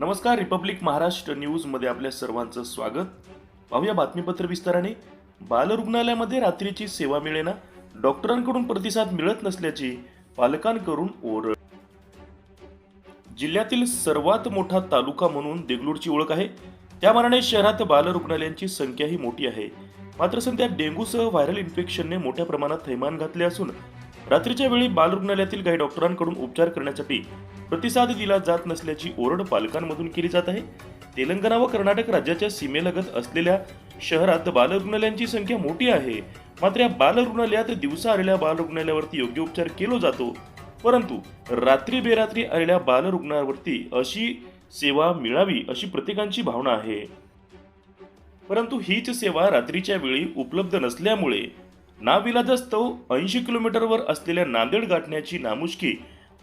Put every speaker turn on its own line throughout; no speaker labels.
नमस्कार रिपब्लिक महाराष्ट्र न्यूजमध्ये आपल्या सर्वांचं स्वागत. पाहूया बातमीपत्र विस्ताराने. बालरुग्णालयामध्ये रात्रीची सेवा मिळेना. डॉक्टरांकडून प्रतिसाद मिळत नसल्याची पालकांकडून ओरड. जिल्ह्यातील सर्वात मोठा तालुका म्हणून देगलूरची ओळख आहे. त्या मानाने शहरात बालरुग्णालयांची संख्याही मोठी आहे. मात्र सध्या डेंग्यूसह व्हायरल इन्फेक्शनने मोठ्या प्रमाणात थैमान घातले असून रात्रीच्या वेळी बालरुग्णालयातील काही डॉक्टरांकडून उपचार करण्यासाठी प्रतिसाद दिला जात नसल्याची ओरड पालकांमधून केली जात आहे. तेलंगणा व कर्नाटक राज्याच्या सीमेलगत असलेल्या शहरात बालरुग्णालयांची संख्या मोठी आहे. मात्र या बालरुग्णालयात दिवसा आलेल्या बालरुग्णालयावरती योग्य उपचार केला जातो. परंतु रात्री बेरात्री आलेल्या बालरुग्णावरती अशी सेवा मिळावी अशी प्रत्येकांची भावना आहे. परंतु हीच सेवा रात्रीच्या वेळी उपलब्ध नसल्यामुळे नाविलाजस्तव ऐंशी किलोमीटरवर असलेल्या नांदेड गाठण्याची नामुष्की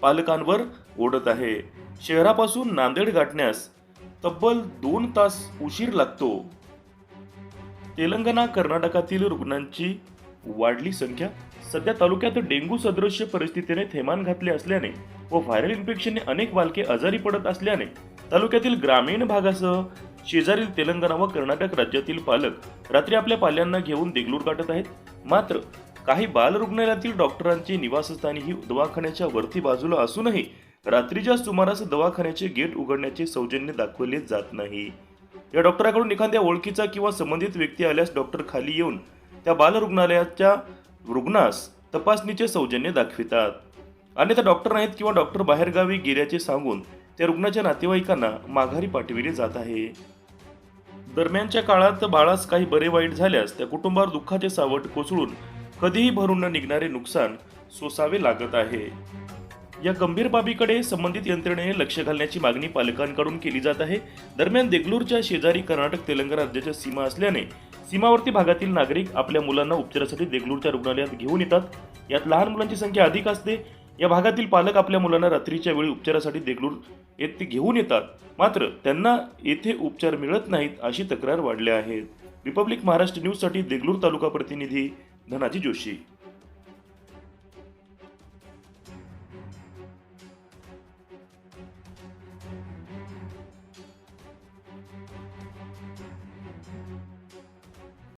पालकांवर ओढत आहे. शहरापासून नांदेड गाठण्यास तब्बल दोन तास उशीर लागतो. तेलंगणा कर्नाटकातील रुग्णांची वाढली संख्या. सध्या तालुक्यात डेंग्यू सदृश्य परिस्थितीने थैमान घातले असल्याने व व्हायरल इन्फेक्शनने अनेक बालके आजारी पडत असल्याने तालुक्यातील ग्रामीण भागासह शेजारील तेलंगणा व कर्नाटक राज्यातील पालक रात्री आपल्या पाल्यांना घेऊन देगलूर गाठत आहेत. मात्र काही बालरुग्णालयातील डॉक्टरांचे निवासस्थानी ही दवाखान्याच्या वरती बाजूला असूनही रात्रीच्या सुमारास दवाखान्याचे गेट उघडण्याचे सौजन्य दाखवले जात नाही. या डॉक्टराकडून एखाद्या ओळखीचा किंवा संबंधित व्यक्ती आल्यास डॉक्टर खाली येऊन त्या बालरुग्णालयाच्या रुग्णास तपासणीचे सौजन्य दाखवितात. अन्यथा डॉक्टर नाहीत किंवा डॉक्टर बाहेरगावी गेल्याचे सांगून त्या रुग्णाच्या नातेवाईकांना माघारी पाठविले जात आहे. दरम्यानच्या काळात बाळास काही बरे वाईट झाल्यास त्या कुटुंबावर दुःखाचे सावट कोसळून कधीही भरून न निघणारे नुकसान सोसावे लागत आहे. या गंभीर बाबीकडे संबंधित यंत्रणेने लक्ष घालण्याची मागणी पालकांकडून केली जात आहे. दरम्यान देगलूरच्या शेजारी कर्नाटक तेलंगणा राज्याच्या सीमा असल्याने सीमावर्ती भागातील नागरिक आपल्या मुलांना उपचारासाठी देगलूरच्या रुग्णालयात घेऊन येतात. यात लहान मुलांची संख्या अधिक असते. या भागातील पालक आपल्या मुलांना रात्रीच्या वेळी उपचारासाठी देगलूर येथे घेऊन येतात. मात्र त्यांना येथे उपचार मिळत नाहीत अशी तक्रार वाढल्या आहेत. रिपब्लिक महाराष्ट्र न्यूजसाठी देगलूर तालुका प्रतिनिधी धनाजी जोशी.